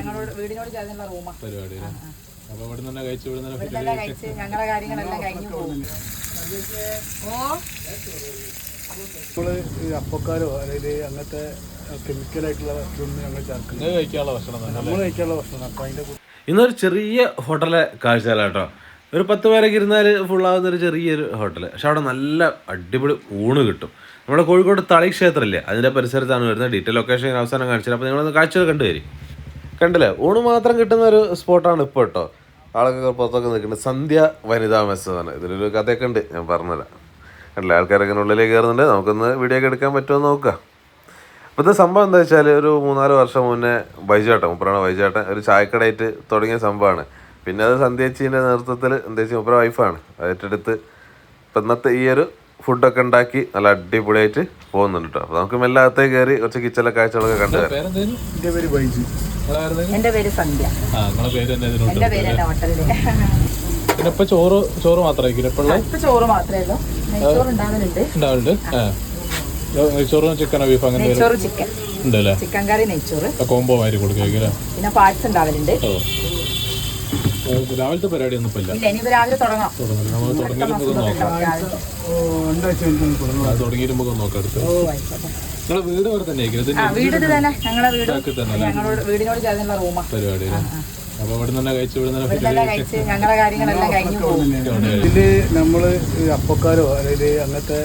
ഞങ്ങളോട് വീടിനോട് ചേർന്നുള്ള റൂമാ. പരിപാടി അപ്പൊ ഇവിടെ തന്നെ കഴിച്ചു ഇവിടെ തന്നെ കഴിച്ച് ഞങ്ങളുടെ കാര്യങ്ങളെല്ലാം കഴിഞ്ഞു പോകും. ഓ. നമ്മൾ ഈ അപ്പക്കാരോ അല്ലെങ്കിൽ അങ്ങനത്തെ കെമിക്കലായിട്ടുള്ള ആയിട്ടുള്ള ഞങ്ങൾ ചേർക്കുന്നത് നിങ്ങൾ കഴിക്കാനുള്ള ഭക്ഷണം തന്നെ നമ്മൾ കഴിക്കാനുള്ള ഭക്ഷണം. അപ്പം അതിന്റെ കൂടെ ഇന്നൊരു ചെറിയ ഹോട്ടലെ കാഴ്ചയിലാട്ടോ ഒരു പത്ത് പേരൊക്കെ ഇരുന്നാൽ ഫുള്ളാവുന്ന ഒരു ചെറിയൊരു ഹോട്ടൽ പക്ഷെ അവിടെ നല്ല അടിപൊളി ഊണ് കിട്ടും. നമ്മുടെ കോഴിക്കോട് തളി ക്ഷേത്രമില്ലേ അതിന്റെ പരിസരത്താണ് വരുന്നത്. ഡീറ്റെയിൽ ലൊക്കേഷൻ അവസാനം കാണിച്ചത് അപ്പോൾ നിങ്ങളൊന്ന് കാഴ്ചകൾ കണ്ടുവരും. കണ്ടില്ലേ? ഊണ് മാത്രം കിട്ടുന്ന ഒരു സ്പോട്ടാണ് ഇപ്പോൾ കേട്ടോ ആളൊക്കെ പുറത്തൊക്കെ നിൽക്കുന്നുണ്ട് സന്ധ്യ വനിതാ മെസ്സ് എന്നാണ് ഇതിലൊരു കഥയൊക്കെ ഉണ്ട്. ഞാൻ പറഞ്ഞുതരാം. കണ്ടില്ല? ആൾക്കാരൊക്കെ ഉള്ളിലേക്ക് കയറുന്നുണ്ട്. നമുക്കൊന്ന് വീഡിയോ ഒക്കെ എടുക്കാൻ പറ്റുമോ എന്ന് നോക്കാം. ഇപ്പോഴത്തെ സംഭവം എന്താ വെച്ചാൽ ഒരു മൂന്നാൽ വർഷം മുന്നേ വൈജാട്ടൻ മുപ്പറാണ് വൈജാട്ടൻ ഒരു ചായക്കടയായിട്ട് തുടങ്ങിയ സംഭവമാണ്. പിന്നെ അത് സന്ധ്യച്ചീന്റെ നേതൃത്വത്തിൽ എന്താ വെച്ചാൽ മുപ്പറ വൈഫാണ് ഏറ്റെടുത്ത് ഇപ്പം ഇന്നത്തെ ഈ ഒരു ഫുഡൊക്കെ ഉണ്ടാക്കി നല്ല അടിപൊളിയായിട്ട് പോകുന്നുണ്ട് കേട്ടോ അപ്പോൾ നമുക്ക് മെല്ലെ അകത്തേക്ക് കയറി കുറച്ച് കിച്ചലെ കാഴ്ചകളൊക്കെ കണ്ടു തരാം പേര് ബൈജു. എന്റെ പേര് സന്ധ്യ. എന്റെ എന്റെ ഹോട്ടലിൽ. പിന്നെ ഇപ്പൊ ചോറ് ചോറ് മാത്രമേ ഇപ്പൊ ഇപ്പൊ ചോറ് മാത്രമേ ഉള്ളൂ. നെയ്ച്ചോറ് ഉണ്ടാകുന്നുണ്ട് ഉണ്ടാവുന്നുണ്ട് ആ. ചോറും ചിക്കനോ ബീഫ് അങ്ങനെ നെയ്ച്ചോറ് ചിക്കൻ. ഉണ്ടല്ലേ? ചിക്കൻ കറി നെയ്ച്ചോറ്. കോംബോ മാതിരി കൊടുക്കുക പിന്നെ പാഴ്സ് ഉണ്ടാവലുണ്ട്. രാവിലത്തെ പരിപാടി ഒന്നും ഇല്ല. ഇനിയിപ്പോ രാവിലെ തുടങ്ങാം. നമ്മൾ തുടങ്ങിയിട്ട് നോക്കാം. തുടങ്ങിയിട്ട് അടുത്ത്. ഓ ആയിക്കോട്ടെ. നിങ്ങളെ വീട് ഇവിടെ തന്നെ ആയിരിക്കും. ആ വീട് ഇത് തന്നെ. ഞങ്ങളെ വീട് ബാക്കിൽ തന്നെ അല്ലേ? ഞങ്ങളോട് വീടിനോട് ചേർന്നുള്ള റൂമാ. പരിപാടി അപ്പൊ ഇവിടെ തന്നെ കഴിച്ചു ഇവിടെ തന്നെ ഇവിടെ തന്നെ കഴിച്ച് ഞങ്ങളെ കാര്യങ്ങളെല്ലാം കഴിഞ്ഞു പോകും. ഇതിൽ നമ്മൾ ഈ അപ്പക്കാരോ അല്ലെങ്കിൽ അങ്ങനത്തെ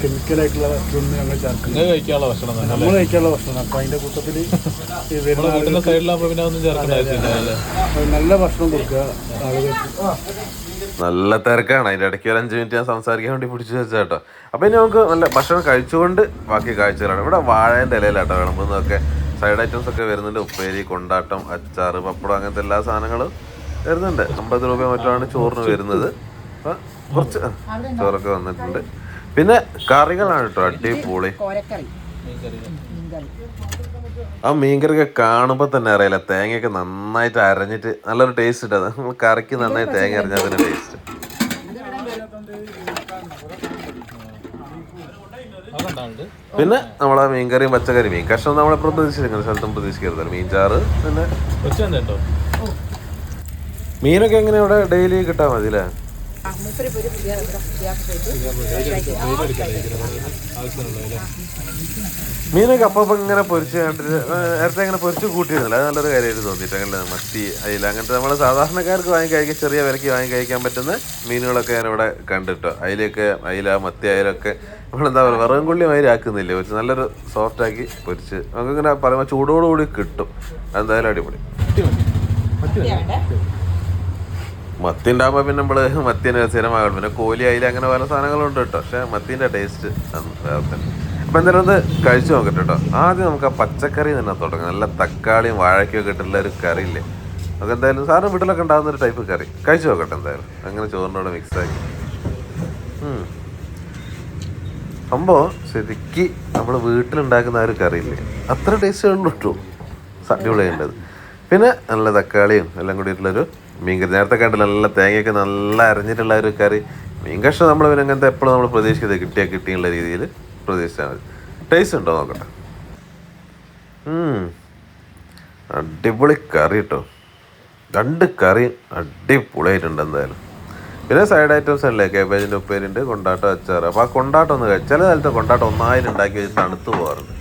കെമിക്കലായിട്ടുള്ള ഇതൊന്നും ഞങ്ങൾ ചേർക്കുന്നത് കഴിക്കാനുള്ള ഭക്ഷണം തന്നെ നമ്മൾ കഴിക്കാനുള്ള ഭക്ഷണം. അപ്പം അതിന്റെ കൂട്ടത്തിൽ ഈ വരുന്ന വീട്ടിന്റെ സൈഡിലാകുമ്പോ പിന്നെ ഒന്നും ചേർക്കേണ്ട ആവശ്യമില്ല അല്ലേ? ആളുകൾ നല്ല ഭക്ഷണം കൊടുക്കുക ആളുകൾക്ക്. നല്ല തിരക്കാണ്. അതിന്റെ ഇടയ്ക്ക് ഒരു അഞ്ച് മിനിറ്റ് ഞാൻ സംസാരിക്കാൻ വേണ്ടി പിടിച്ചു വെച്ചാൽ കേട്ടോ അപ്പോൾ ഇനി നമുക്ക് നല്ല ഭക്ഷണം കഴിച്ചുകൊണ്ട് ബാക്കി കാഴ്ചകളാണ്. ഇവിടെ വാഴേന്റെ ഇലയിലാട്ടോ വിളമ്പുന്നതൊക്കെ സൈഡ് ഐറ്റംസ് ഒക്കെ വരുന്നുണ്ട്. ഉപ്പേരി കൊണ്ടാട്ടം അച്ചാർ പപ്പടം അങ്ങനത്തെ എല്ലാ സാധനങ്ങളും വരുന്നുണ്ട്. അമ്പത് രൂപ മറ്റാണ് ചോറിന് വരുന്നത്. അപ്പം കുറച്ച് ചോറൊക്കെ വന്നിട്ടുണ്ട്. പിന്നെ കറികളാണ് കേട്ടോ അടിപൊളി. ആ മീൻകറിയൊക്കെ കാണുമ്പോൾ തന്നെ അറിയില്ല തേങ്ങയൊക്കെ നന്നായിട്ട് അരഞ്ഞിട്ട് നല്ലൊരു ടേസ്റ്റ് ഇട്ടത് നമ്മൾ കറിക്ക് നന്നായി തേങ്ങ അരഞ്ഞാൽ തന്നെ ടേസ്റ്റ് പിന്നെ നമ്മളെ മീൻകറിയും പച്ചക്കറി മീൻ. കഷ്ണം നമ്മളെ പ്രതീക്ഷിച്ചിരിക്കുന്ന സ്ഥലത്തും പ്രതീക്ഷിക്കരുതല്ലോ മീൻചാറ് പിന്നെ മീനൊക്കെ എങ്ങനെ ഇവിടെ ഡെയിലി കിട്ടാൻ മതി അല്ലേ ആ മൂപ്പര് ഇപ്പൊ ഒരു പുതിയ മീനൊക്കെ അപ്പം ഇങ്ങനെ പൊരിച്ച് കണ്ടിട്ട് നേരത്തെ ഇങ്ങനെ പൊരിച്ച് കൂട്ടിയിരുന്നില്ല. അത് നല്ലൊരു കാര്യമായിട്ട് തോന്നിയിട്ട് അങ്ങനെ മത്തി അയില അങ്ങനത്തെ നമ്മൾ സാധാരണക്കാർക്ക് വാങ്ങി കഴിക്കാൻ ചെറിയ വിലയ്ക്ക് വാങ്ങി കഴിക്കാൻ പറ്റുന്ന മീനുകളൊക്കെ ഞാൻ ഇവിടെ കണ്ടിട്ടോ. അയിലൊക്കെ അയില മത്തി അയിലൊക്കെ നമ്മളെന്താ പറയുക വെറും കൊള്ളി മാതിരി ആക്കുന്നില്ലേ? പൊരിച്ച് നല്ലൊരു സോഫ്റ്റ് ആക്കി പൊരിച്ച് നമുക്കിങ്ങനെ പറയുമ്പോൾ ചൂടോടുകൂടി കിട്ടും. എന്തായാലും അടിപൊളി. മത്തി ഉണ്ടാകുമ്പോൾ പിന്നെ നമ്മൾ മത്തിനെ സ്ഥിരമാകണം പിന്നെ കോലി അയില അങ്ങനെ പല സാധനങ്ങളുണ്ട് കേട്ടോ. പക്ഷെ മത്തിന്റെ ടേസ്റ്റ് വേറെ തന്നെ എന്തായാലും ഒന്ന് കഴിച്ചു നോക്കട്ടെ കേട്ടോ. ആദ്യം നമുക്ക് ആ പച്ചക്കറി തന്നെ തുടങ്ങാം. നല്ല തക്കാളിയും വാഴയ്ക്കും ഒക്കെ ഇട്ടുള്ള ഒരു കറി ഇല്ലേ? നമുക്ക് എന്തായാലും സാറിന് വീട്ടിലൊക്കെ ഉണ്ടാകുന്ന ഒരു ടൈപ്പ് കറി. കഴിച്ചു നോക്കട്ടെ എന്തായാലും. അങ്ങനെ ചോറിനോട് മിക്സാക്കി. സംഭവം ശരിക്ക് നമ്മൾ വീട്ടിലുണ്ടാക്കുന്ന ആ ഒരു കറിയില്ലേ അത്ര ടേസ്റ്റ് ഉണ്ട് കേട്ടോ. അടിപൊളിയുണ്ടത് പിന്നെ നല്ല തക്കാളിയും എല്ലാം കൂടി ഇട്ടുള്ളൊരു മീൻകറി നേരത്തെ കണ്ടില്ല നല്ല തേങ്ങയൊക്കെ നല്ല അരഞ്ഞിട്ടുള്ള ഒരു കറി. മീൻ കഷ്ണം നമ്മൾ പിന്നെ അങ്ങനത്തെ എപ്പോഴും നമ്മൾ പ്രതീക്ഷിക്കുന്നത് കിട്ടിയാൽ കിട്ടിയുള്ള രീതിയിൽ പ്രതീക്ഷിച്ചാൽ മതി. ടേസ്റ്റ് ഉണ്ടോ നോക്കട്ടെ. അടിപൊളി കറി കേട്ടോ രണ്ട് കറി അടിപൊളിയായിട്ടുണ്ട് എന്തായാലും. പിന്നെ സൈഡ് ഐറ്റംസ് അല്ലേ? കേബേജിന്റെ ഉപ്പേരിണ്ട് കൊണ്ടാട്ടം അച്ചാറ്. അപ്പോൾ ആ കൊണ്ടാട്ടം ഒന്ന് കഴിച്ചാൽ ചില കാലത്ത് കൊണ്ടാട്ടം ഒന്നായിട്ട് ഉണ്ടാക്കി വെച്ച് തണുത്ത് പോകാറുണ്ട്.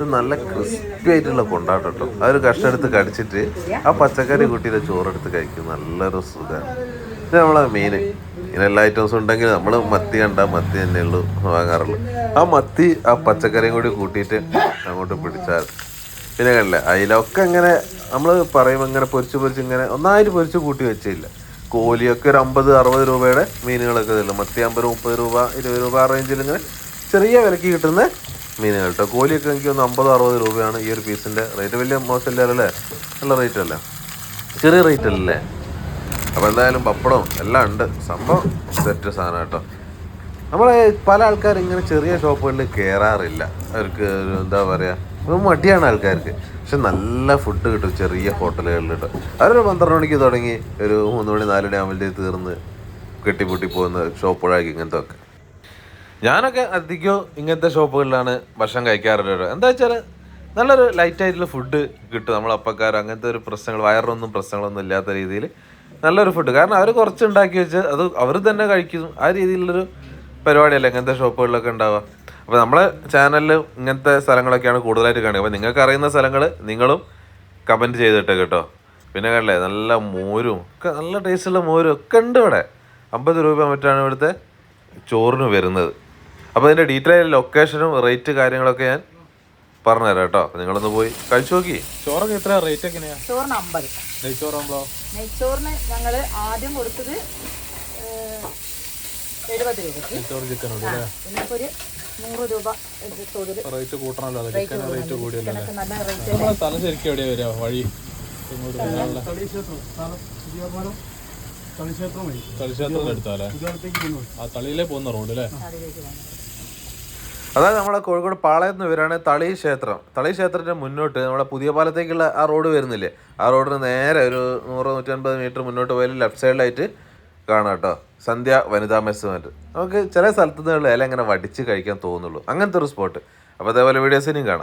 ഇത് നല്ല ക്രിസ്പി ആയിട്ടുള്ള കൊണ്ടാട്ടം കേട്ടോ. അതൊരു കഷ്ണം എടുത്ത് കടിച്ചിട്ട് ആ പച്ചക്കറി കൂട്ടിയിട്ട് ചോറെടുത്ത് കഴിക്കും. നല്ലൊരു സുഖമാണ് ഇത് നമ്മളെ മീൻ. ഇങ്ങനെ എല്ലാ ഐറ്റംസും ഉണ്ടെങ്കിൽ നമ്മൾ മത്തി കണ്ട മത്തി തന്നെ ഉള്ളൂ വാങ്ങാറുള്ളൂ. ആ മത്തി ആ പച്ചക്കറിയും കൂടി കൂട്ടിയിട്ട് അങ്ങോട്ട് പിടിച്ചാൽ പിന്നെ കണ്ടില്ല അതിലൊക്കെ ഇങ്ങനെ നമ്മൾ പറയുമ്പോൾ ഇങ്ങനെ പൊരിച്ച് പൊരിച്ച് ഇങ്ങനെ ഒന്നായിട്ട് പൊരിച്ച് കൂട്ടി വെച്ചില്ല കോലിയൊക്കെ ഒരു അമ്പത് അറുപത് രൂപയുടെ മീനുകളൊക്കെ ഇതില്ല മത്തി അമ്പത് മുപ്പത് രൂപ ഇരുപത് രൂപ ആ റേഞ്ചിൽ ഇങ്ങനെ ചെറിയ വിലക്ക് കിട്ടുന്ന മീനുകൾ കേട്ടോ. കോലിയൊക്കെ എനിക്ക് ഒന്ന് അമ്പത് അറുപത് രൂപയാണ് ഈ ഒരു പീസിന്റെ റേറ്റ് വലിയ മോശമില്ലല്ലേ നല്ല റേറ്റ് അല്ല? ചെറിയ റേറ്റ് അല്ലേ? അപ്പോൾ എന്തായാലും പപ്പടവും എല്ലാം ഉണ്ട്. സംഭവം സെറ്റ് സാധനം കേട്ടോ. നമ്മളെ പല ആൾക്കാർ ഇങ്ങനെ ചെറിയ ഷോപ്പുകളിൽ കയറാറില്ല അവർക്ക് എന്താ പറയുക മടിയാണ് ആൾക്കാർക്ക്. പക്ഷെ നല്ല ഫുഡ് കിട്ടും ചെറിയ ഹോട്ടലുകളിൽ കേട്ടോ. അവരൊരു പന്ത്രണ്ട് മണിക്ക് തുടങ്ങി ഒരു മൂന്ന് മണി നാല് മണി ആകുമ്പോഴത്തേക്ക് തീർന്ന് കെട്ടിപ്പൊട്ടി പോകുന്ന ഷോപ്പുകളായിരിക്കും ഇങ്ങനത്തെ ഒക്കെ ഞാനൊക്കെ അധികം ഇങ്ങനത്തെ ഷോപ്പുകളിലാണ് ഭക്ഷണം കഴിക്കാറുള്ളത് എന്താ വെച്ചാൽ നല്ലൊരു ലൈറ്റ് ആയിട്ടുള്ള ഫുഡ് കിട്ടും. നമ്മൾ അപ്പക്കാർ അങ്ങനത്തെ ഒരു പ്രശ്നങ്ങൾ വയറൊന്നും പ്രശ്നങ്ങളൊന്നും ഇല്ലാത്ത രീതിയിൽ നല്ലൊരു ഫുഡ് കാരണം അവർ കുറച്ച് ഉണ്ടാക്കി വെച്ച് അത് അവർ തന്നെ കഴിക്കും. ആ രീതിയിലുള്ളൊരു പരിപാടിയല്ല ഇങ്ങനത്തെ ഷോപ്പുകളിലൊക്കെ ഉണ്ടാവുക. അപ്പോൾ നമ്മളെ ചാനലിൽ ഇങ്ങനത്തെ സ്ഥലങ്ങളൊക്കെയാണ് കൂടുതലായിട്ട് കാണുക. അപ്പോൾ നിങ്ങൾക്ക് അറിയുന്ന സ്ഥലങ്ങൾ നിങ്ങളും കമന്റ് ചെയ്തിട്ട് കേട്ടോ. പിന്നെ കണ്ടല്ലേ നല്ല മോരും ഒക്കെ നല്ല ടേസ്റ്റുള്ള മോരും ഒക്കെ ഉണ്ട് ഇവിടെ. അമ്പത് രൂപ മറ്റാണ് ഇവിടുത്തെ ചോറിന് വരുന്നത്. അപ്പോൾ അതിന്റെ ഡീറ്റെയിൽ ലൊക്കേഷനും റേറ്റ് കാര്യങ്ങളൊക്കെ ഞാൻ പറഞ്ഞുതരാം കേട്ടോ. അപ്പോൾ നിങ്ങളൊന്ന് പോയി കഴിച്ചു നോക്കി. ചോറൊക്കെ എത്ര റേറ്റ് എങ്ങനെയാണ് ചോറിന് അമ്പത്. നെയ്ച്ചോറാകുമ്പോൾ നെയ്ച്ചോറിന് ഞങ്ങൾ ആദ്യം കൊടുത്തത് എഴുപത് രൂപയ്ക്ക്. നെയ്ച്ചോറ് ചിക്കൻ ആ, പിന്നെ ഇപ്പൊ ഒരു നൂറ് രൂപ തോതിൽ റേറ്റ് കൂട്ടണല്ലോ അത്. ചിക്കൻ റേറ്റ് കൂടിയല്ലോ ചിക്കനൊക്കെ നല്ല റേറ്റ് നമ്മളെ സ്ഥലം ശരിക്കും എവിടെയാണ് വരിക? വഴി ഇങ്ങോട്ട് വരാനുള്ള? തളിക്ഷേത്രം ആ തളിയിലേ പോകുന്ന റോഡ് അല്ലേ? അതിലേക്ക് വന്നു അതായത് നമ്മുടെ കോഴിക്കോട് പാളയത്ത് നിന്ന് വരികയാണ് തളി ക്ഷേത്രം തളി ക്ഷേത്രത്തിന്റെ മുന്നോട്ട് നമ്മുടെ പുതിയ പാലത്തേക്കുള്ള ആ റോഡ് വരുന്നില്ലേ? ആ റോഡിന് നേരെ ഒരു നൂറ് നൂറ്റൻപത് മീറ്റർ മുന്നോട്ട് പോയാൽ ലെഫ്റ്റ് സൈഡിലായിട്ട് കാണാം കേട്ടോ. സന്ധ്യ വനിതാ മെസ്സുമായിട്ട് നമുക്ക് ചില സ്ഥലത്തുനിന്നുള്ള ഇല ഇങ്ങനെ വടിച്ച് കഴിക്കാൻ തോന്നുള്ളൂ അങ്ങനത്തെ ഒരു സ്പോട്ട് അപ്പോൾ അതേപോലെ വീഡിയോസിനും കാണാം.